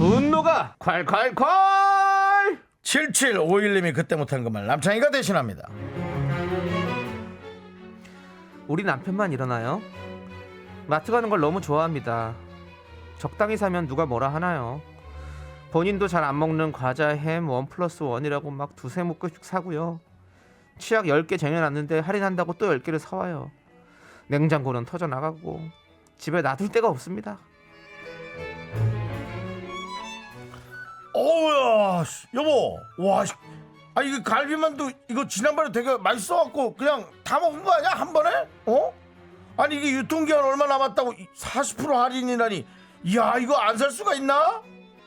분노가 콸콸콸 7751님이 그때 못한 그 말 남창희가 대신합니다. 우리 남편만 일어나요? 마트 가는 걸 너무 좋아합니다. 적당히 사면 누가 뭐라 하나요? 본인도 잘 안 먹는 과자 햄 원 플러스 원이라고 막 두세 묶음씩 사고요. 치약 10개 쟁여놨는데 할인한다고 또 10개를 사와요. 냉장고는 터져 나가고 집에 놔둘 데가 없습니다. 여보, 와, 씨. 아 이거 갈비만두 이거 지난번에 되게 맛있어갖고 그냥 다 먹은 거 아니야 한 번에? 어? 아니 이게 유통기한 얼마 남았다고 40% 할인이라니, 이야 이거 안 살 수가 있나?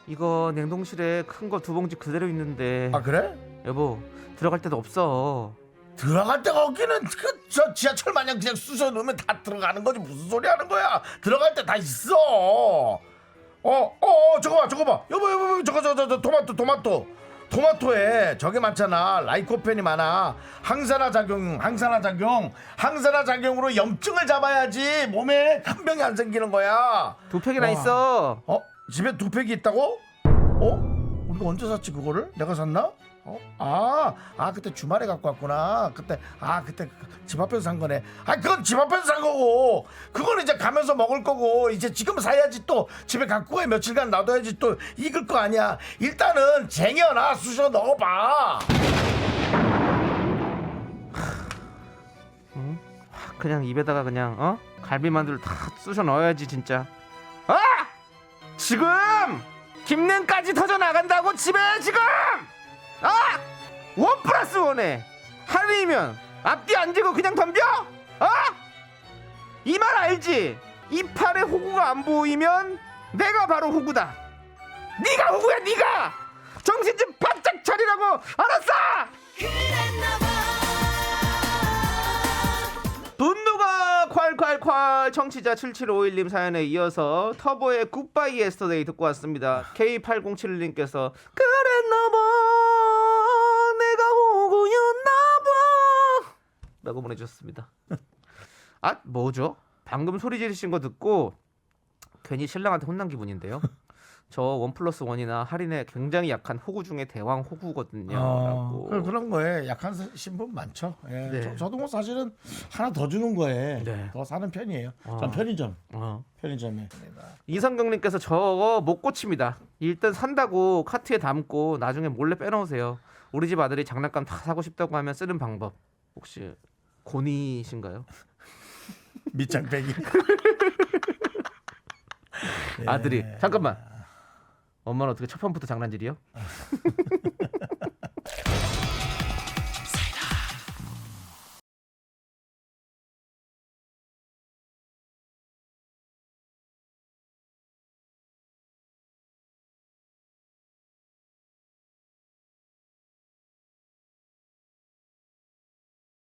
이거 냉동실에 큰 거 두 봉지 그대로 있는데 아 그래? 여보 들어갈 데도 없어. 들어갈 데가 없기는 그 저 지하철 마냥 그냥 쑤셔 넣으면 다 들어가는 거지 무슨 소리 하는 거야? 들어갈 데 다 있어. 어, 어, 어, 저거 봐, 저거 봐. 여보, 여보, 여보, 저거, 저거, 저, 토마토, 토마토. 토마토에 저게 많잖아. 라이코펜이 많아. 항산화 작용, 항산화 작용, 항산화 작용으로 염증을 잡아야지 몸에 한 병이 안 생기는 거야. 두 팩이나 와. 있어. 어? 집에 두 팩이 있다고? 어? 우리가 언제 샀지 그거를? 내가 샀나? 어? 아, 아 그때 주말에 갖고 왔구나. 그때 아 그때 집 앞에서 산 거네. 아 그건 집 앞에서 산 거고. 그건 이제 가면서 먹을 거고. 이제 지금 사야지 또 집에 갖고 가 며칠간 놔둬야지 또 익을 거 아니야. 일단은 쟁여놔 쑤셔 넣어봐. 그냥 입에다가 그냥 어 갈비 만두를 다 쑤셔 넣어야지 진짜. 아! 지금 김냉까지 터져 나간다고 집에 지금 아! 원 플러스 원에 할인이면 앞뒤 안 지고 그냥 덤벼? 아! 이 말 알지? 이 팔에 호구가 안 보이면 내가 바로 호구다. 네가 호구야 네가 정신 좀 바짝 차리라고 알았어? 콸콸콸 청취자 7751님 사연에 이어서 터보의 굿바이 예스터데이 듣고 왔습니다. K8071님께서 그랬나봐 내가 호구였나봐 라고 보내주셨습니다. 아 뭐죠? 방금 소리 지르신 거 듣고 괜히 신랑한테 혼난 기분인데요. 저원 플러스 원이나 할인에 굉장히 약한 호구 중에 대왕 호구거든요. 그- 그런 거에 약한 신분 많죠. 예. 네. 저, 저도 뭐 사실은 하나 더 주는 거에 네. 더 사는 편이에요. 어. 전 편의점, 어. 편의점에. 이성경님께서 저거 못 고칩니다. 일단 산다고 카트에 담고 나중에 몰래 빼놓으세요. 우리 집 아들이 장난감 다 사고 싶다고 하면 쓰는 방법 혹시 고니신가요? 밑장 빼기. 아들이 잠깐만 엄마는 어떻게 첫 판부터 장난질이요?